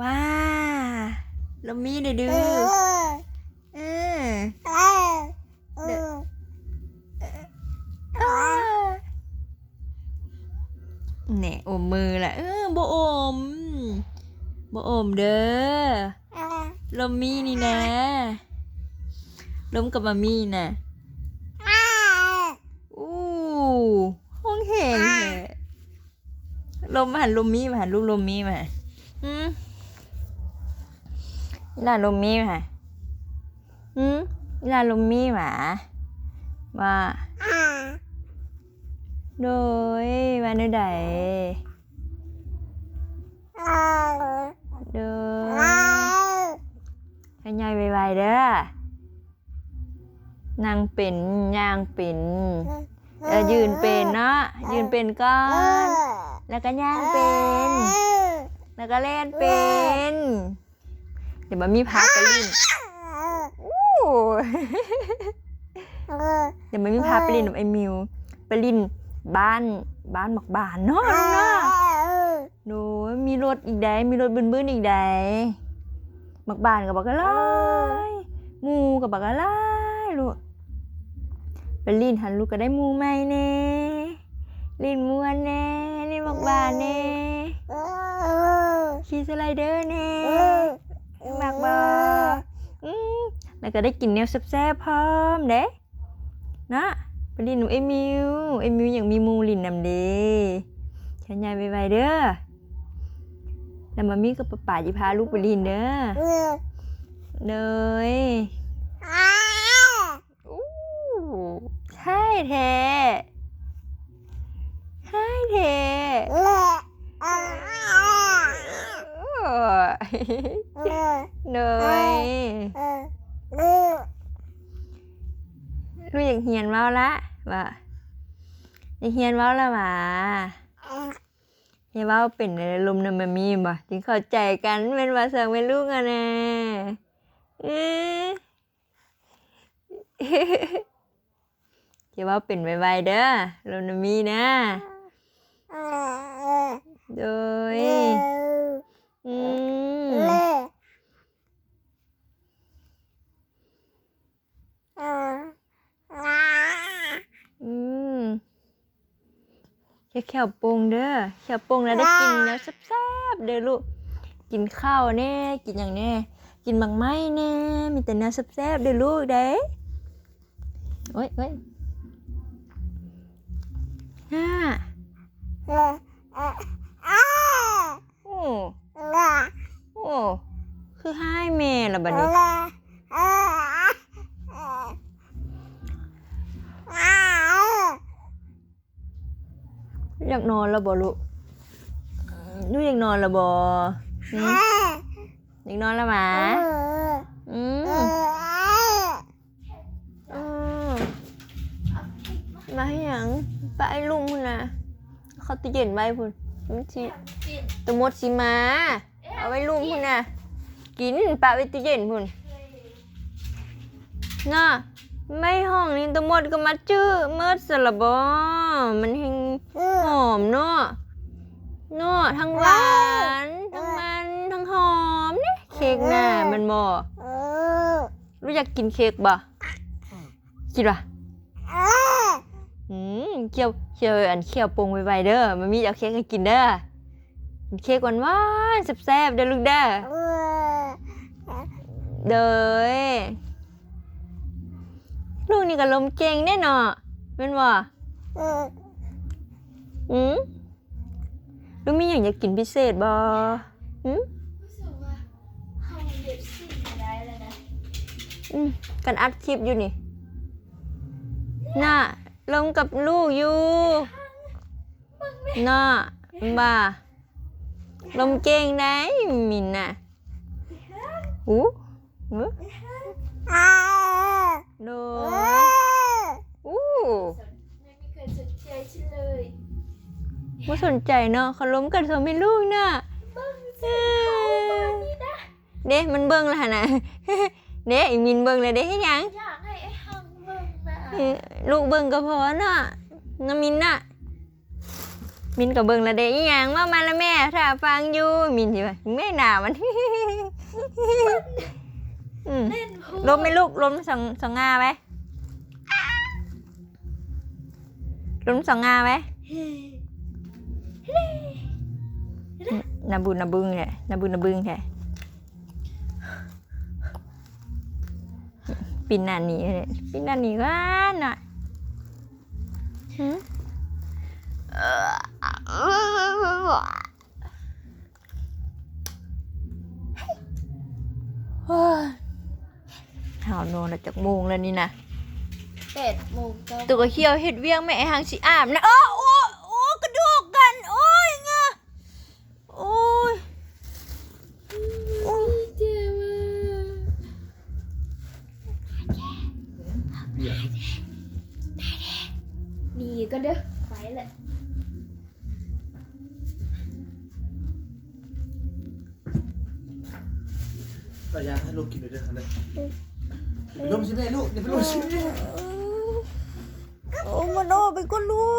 ว้าเรามีเด้อดื้อเอออ้าแหน่อมมือละเออบ่อมบ่อมเด้อลมมีนี่นะลมกับมามีน่ะอู้ห้องแห่งแท้ลมมาหันลมมีมาหันลูกลมมีมาอืม นี่ล่ะลมมีมาอืมนี่ล่ะลมมีหมาว่าโดยวันเดอใดโดยให้ยายไวๆเด้อนางเป็นยางเป็นเออยืนเป็นเนาะยืนเป็นก่อนแล้วก็ย่างเป็น แล้วก็เล่นเป็น เดี๋ยวมันมีพักไปลิ้นอู้เดี๋ยวมันมีพักไปลิ้นกับไอ้มิวไปลิ้นบ้านบ้านหมักบานเนาะลูกเนาะหนูมีรถอีกใดมีรถบึ้นๆอีกใดบักบานกับบักกะไลายหมูกับบักกะไลายลูกไปลินหันลูกก็ได้หมูใหม่แน่ลินมวนแน่ลินบักบานแน่ขี่สไลเดอร์แน่ มักบออืมแล้วก็ได้กินแนวแซ่บๆพร้อมเด้นะไปลินหนูเอมิวเอมิวอย่างมีหมูลินนำเด้ฉันยายไวๆเด้อแล้วมามีกับป้าป๋าจะพาลูกไปลินเด้อเนยอู้ใช่แท้ใช่แท้ โอ้ยเนยลูกอยากเฮียนเว้าละว่าอยากเฮียนเว้าละหว่าอย่าเว้าเป็นในลมนำมามีบ่จึงเข้าใจกันเป็นว่าสังเป็นลูกอะนะเอออย่าเว่าเป็นไวๆเด้อลมนำมีนะโดยอืม อืม แค่แควโปงเด้อแควโปงแล้วได้กินแล้วแซ่บๆเด้อลูกกินข้าวแน่ กินอย่างแน่ กินบางไม้แน่ มีแต่เนื้อแซ่บๆเด้อลูกเด้โอ้ยโอ้ยฮ่าโอ้โอ้คือให้แม่ละบัดนี้ อยากนอนแล้วบ่ลูกหนูอยากนอนแล้วบ่หืมอยากนอนแล้วหมาอืมอืมมาให้หยังปไอ้ลุงพุ่นนะเขาตู้เย็นไว้พุ่นมันสิตัวมดสิมา เอาไว้ลุงพุ่นนะกินปะไว้ตู้เย็นพุ่นน่ะ ไม่ห้องนี้ตัวมดก็มาจื้อเมิดสละบ่มันเฮงหอมเนาะเนาะทั้งหวานทั้งมันทั้งหอมเนี่ยเค้กน่ะมันบ่รู้อยากกินเค้กบ่กินป่ะอืมเคี่ยวเคี่ยวอันเคี่ยวโปงไวๆเด้อมันมีเอาเค้กให้กินเด้อกินเค้กหวานๆแซ่บๆเด้อลูกเด้อเด้อ ลูกนี่ก็ลมเก่งแน่เนาะแม่นบ่อืมลูกมีอย่างอยากกินพิเศษบ่อืมรู้สึกว่าห้องเด็บสิ่งได้แล้วนะอืมกันอัดคลิปอยู่นี่ น่ะ ลงกับลูกอยู่ น่ะบ่าลมเก่งได้มินน่ะอู้หู โดอู้ไม่มีใครสนใจฉันเลยไม่สนใจเนาะเขาล้มกันสองเป็นลูกน่ะเบิ้งสิเขาเบิ้งนี่นะเด้มันเบิ่งแล้วหั่นน่ะ เด้อีมินเบิ่งเลยเด้เฮ็ดหยัง อยากให้ไอ้ห้องเบิ้งนะเอ้ยลูกเบิ่งก็พอน่ะน้ำมินน่ะ มินกับเบิงละเดอีหยังมามาละแม่ถ้าฟังอยู่มินสิว่าแม่หนามัน อืม เล่นพูลมไหมลูกลมสองสองงาไหมลมสองงาไหมนาบุญนาบึงแหละนาบุญนาบึงแท้ปินหนาหนีเลยปินหนาหนีก็หน่อยหืมโอ้ย หาวนอนแล้วจากโมงแล้วนี่นะแปดโมงก็ตัวก็เขียวเห็ดเวียงแม่หางสิอาบนะโอ้โอ้โอ้กระดูกกัน โอ้ยงะโอ้ยโอ้ยเจ็บเบียร์นี่ก็เด้อไปเลยก็อยากให้ลูกกินไปด้วยกันเลยอย่า ไปลมสิแม่ลูกอย่าไปลมใช่ไหมโอ้มันโอ้ไปก็รู้